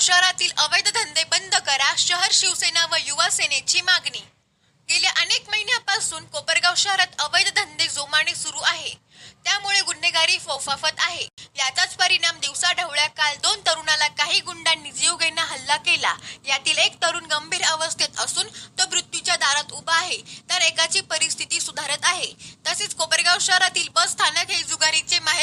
शहरातील अवैध धंदे बंद करा शहर शिवसेना व युवा सेनेची मागणी. गेल्या अनेक महिन्यापासून कोपरगाव शहरात अवैध धंदे जोमाने सुरू आहे. त्यामुळे गुन्हेगारी फोफाफत आहे. याचाच परिणाम दिवसा ढवळ्या काल दोन तरुणाला काही गुंडांनी जीवघेणा हल्ला केला. यातील एक तरुण गंभीर अवस्थेत असून तो मृत्यूच्या दारात उभा आहे. तर एकाची परिस्थिती सुधारत आहे. तसेच कोपरगाव शहरातील बस स्थानक हे जुगारीचे माहेरघर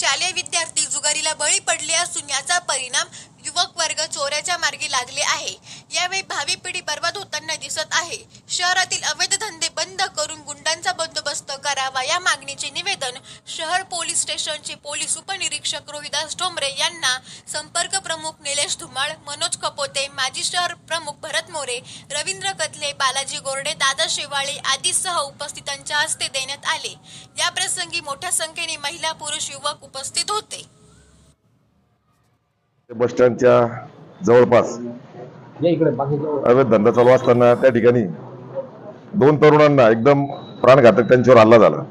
शालेय विद्यार्थी जुगारीला बळी पडले असून याचा परिणाम युवक वर्ग चोऱ्याच्या मार्गी लागले आहे. यावेळी भावी पिढी बर्बाद होताना दिसत आहे. शहरातील अवैध धंदे बंद करून गुंडांचा बंदोबस्त करावा. या मागणीचे निवेदन शहर पोलीस स्टेशनचे पोलीस उपनिरीक्षक रोहिदास ठोंबरे यांना संपर्क प्रमुख निलेश धुमाळ मनोज कपोते माजी शहर प्रमुख भरत मोरे रवींद्र कथले बालाजी गोरडे दादा शेवाळे आदीसह उपस्थितांच्या हस्ते देण्यात आले. या प्रसंगी मोठ्या संख्येने महिला पुरुष युवक उपस्थित होते. बस स्टँडच्या जवळपास या इकडे बाकीच्या अवैध धंदा चालू असताना त्या ठिकाणी दोन तरुणांना एकदम प्राणघातक त्यांच्यावर हल्ला झाला.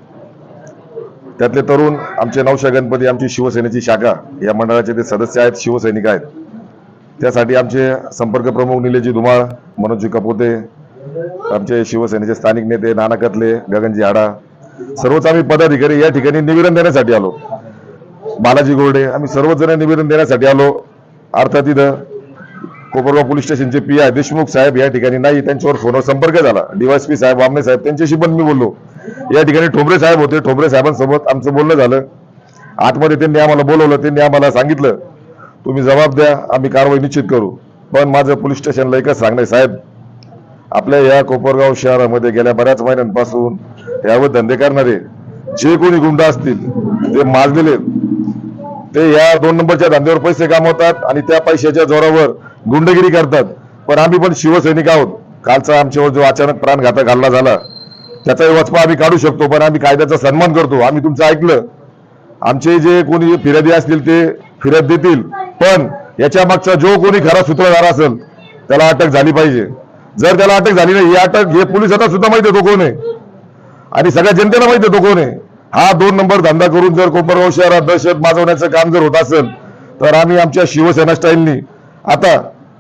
त्यातले तरुण आमचे नवशा गणपती आमची शिवसेनेची शाखा या मंडळाचे ते सदस्य आहेत शिवसैनिक आहेत. त्यासाठी आमचे संपर्क प्रमुख निलेजी धुमाळ मनोजी कपोते आमचे शिवसेनेचे स्थानिक नेते नाना कतले गगनजी हाडा सर्वच आम्ही पदाधिकारी या ठिकाणी निवेदन देण्यासाठी आलो. बालाजी गोरडे आम्ही सर्वजण निवेदन देण्यासाठी आलो. अर्थात इथं कोपरगाव पोलीस स्टेशनचे पी आय देशमुख साहेब या ठिकाणी नाही त्यांच्यावर फोनवर संपर्क झाला. डीवायसपी साहेब वामने साहेब त्यांच्याशी पण मी बोललो. या ठिकाणी ठोंबरे साहेब होते. ठोंबरे साहेबांसोबत आमचं बोलणं झालं. आतमध्ये त्यांनी आम्हाला बोलवलं त्यांनी आम्हाला सांगितलं तुम्ही जबाब द्या आम्ही कारवाई निश्चित करू. पण माझं पोलीस स्टेशनला एकच सांगणं साहेब आपल्या या कोपरगाव शहरामध्ये गेल्या बऱ्याच महिन्यांपासून यावर धंदे करणारे जे कोणी गुंड असतील ते माजलेले ते या दोन नंबरच्या धंद्यावर पैसे कामवतात आणि त्या पैशाच्या जोरावर गुंडगिरी करतात. पण आम्ही पण शिवसैनिक आहोत. कालचा आमच्यावर जो अचानक प्राणघातक हल्ला झाला त्याचाही वचपा आम्ही काढू शकतो पण आम्ही कायद्याचा सन्मान करतो. आम्ही तुमचं ऐकलं. आमचे जे कोणी फिर्यादी असतील ते फिर्याद देतील. पण याच्या मागचा जो कोणी खरा सूत्रधार असेल त्याला अटक झाली पाहिजे. जर त्याला अटक झाली नाही ही अटक हे पोलीस आता सुद्धा माहिती आहे तो कोण आहे. आणि सगळ्या जनतेला माहिती आहे तो कोण आहे. हा दोन नंबर धंदा करून जर कोपरगाव शहरात दहशत माजवण्याचं काम जर होत असेल तर आम्ही आमच्या शिवसेना स्टाईलनी आता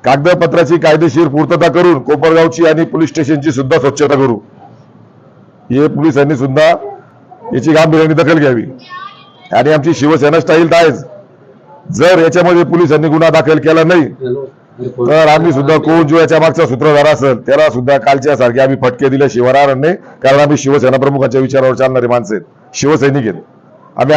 कागदपत्राची कायदेशीर पूर्तता करून कोपरगावची आणि पोलीस स्टेशनची सुद्धा स्वच्छता करू. हे पोलिसांनी सुद्धा याची गांभीर्याने दखल घ्यावी. आणि आमची शिवसेना स्टाईल तर आहेच. जर याच्यामध्ये पोलिसांनी गुन्हा दाखल केला नाही तर आम्ही सुद्धा कोण जो याच्या मागचा सूत्रधार असेल त्याला सुद्धा कालच्या सारखे आम्ही फटके दिले राहणार कारण आम्ही शिवसेना प्रमुखांच्या विचारावर चालणारे माणसं शिवसैनिक आहेत.